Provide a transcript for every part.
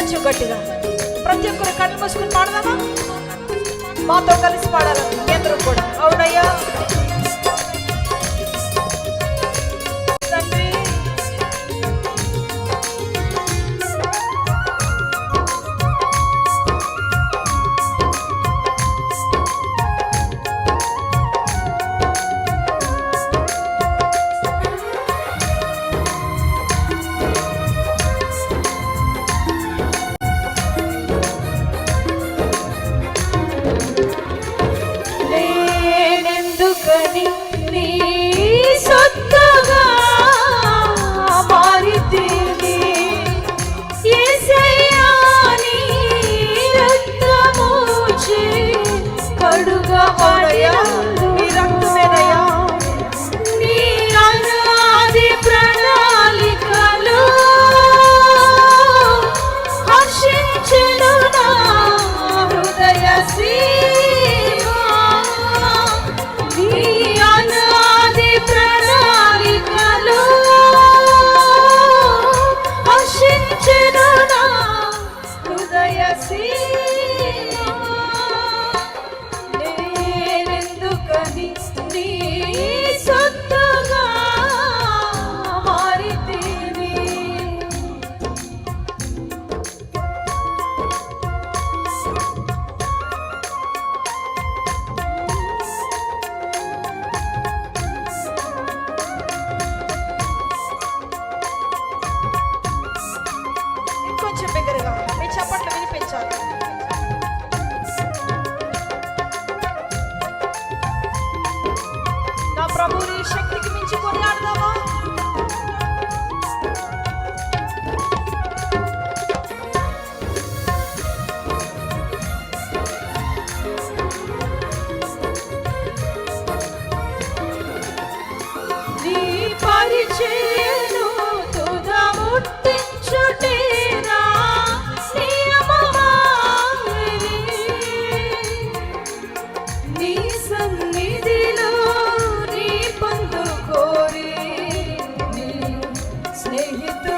మంచి గట్టిగా. ప్రతి ఒక్కరు కళ్ళు మూసుకుని పాడదామా? మాతో కలిసి పాడాలి కేంద్రం కూడా. అవునయ్యా.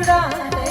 छोड़ा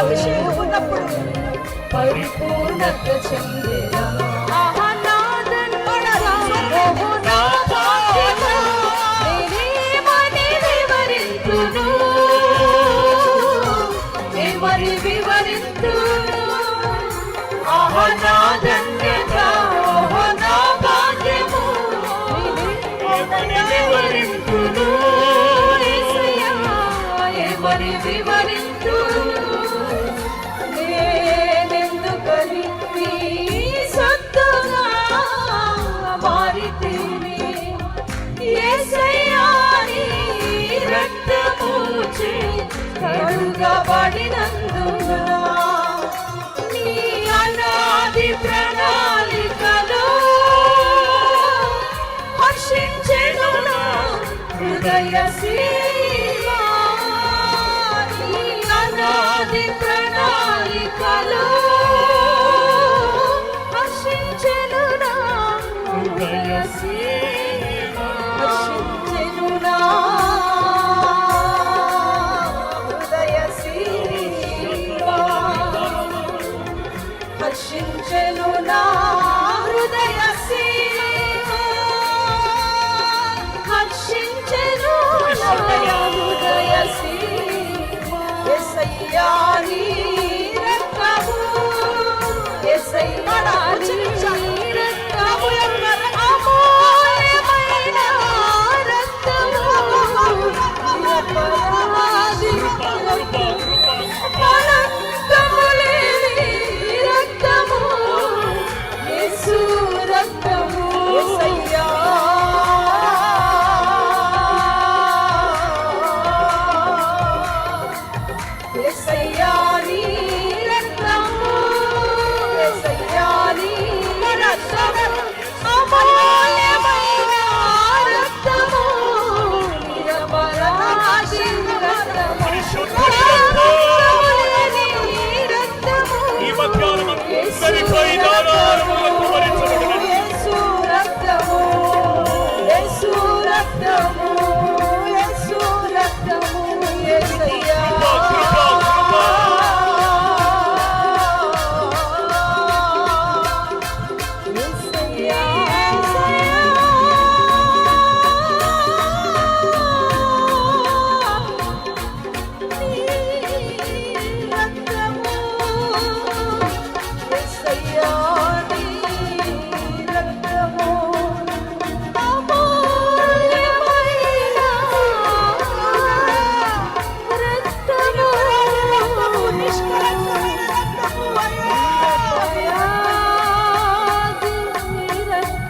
అభిషేకం ఉన్నప్పుడు పరిపూర్ణత చెందేరా వివరిస్తూ ఆహనాదన్య అనాది ప్రణాళికలో హర్షించను నా హృదయ సీ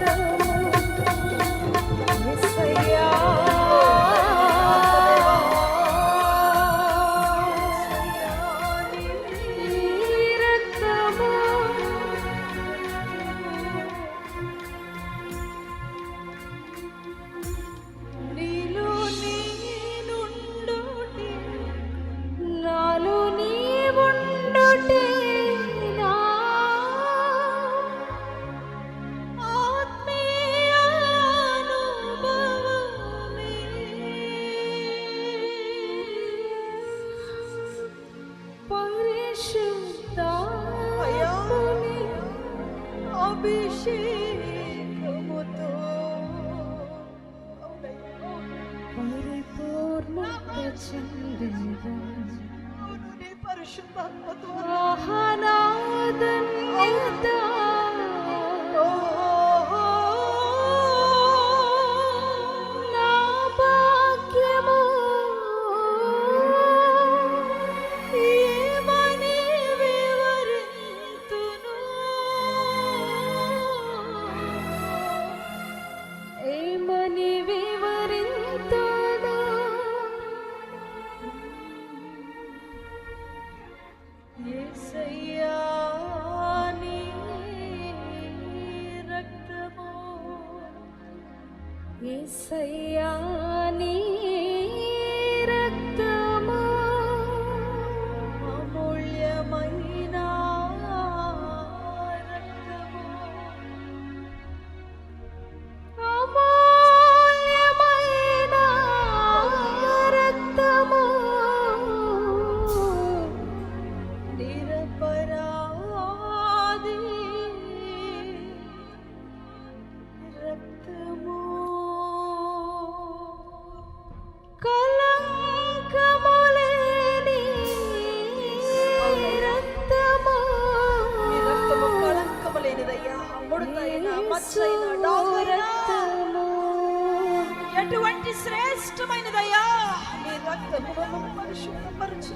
Bye. পরিপূর্ণ പരിശുദ്ധാത്മ മഹാനാദൻ 쇼 빠른 치